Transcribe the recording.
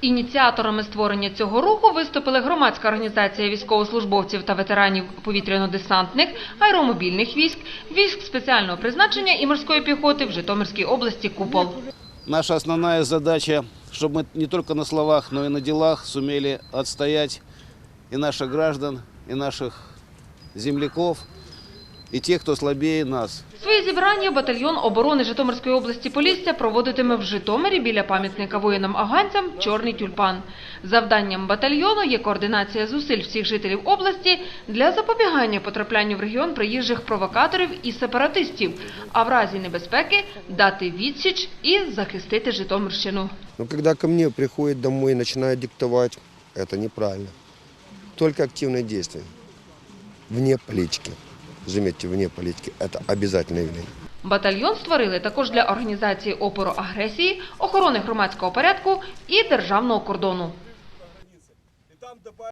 Ініціаторами створення цього руху виступили громадська організація військовослужбовців та ветеранів повітряно-десантних, аеромобільних військ, військ спеціального призначення і морської піхоти в Житомирській області Купол. Наша основная задача, чтобы мы не только на словах, но и на делах сумели отстоять и наших граждан, и наших земляков, и тех, кто слабее нас. Свої зібрання батальйон оборони Житомирської області Полісся проводитиме в Житомирі біля пам'ятника воїнам-аганцям «Чорний тюльпан». Завданням батальйону є координація зусиль всіх жителів області для запобігання потраплянню в регіон приїжджих провокаторів і сепаратистів, а в разі небезпеки дати відсіч і захистити Житомирщину. Но когда ко мне приходит домой и начинает диктовать, это неправильно. Только активные действия. Вне политики. Заметьте, вне політики, це обов'язкове явление. Батальйон створили також для організації опору агресії, охорони громадського порядку і державного кордону.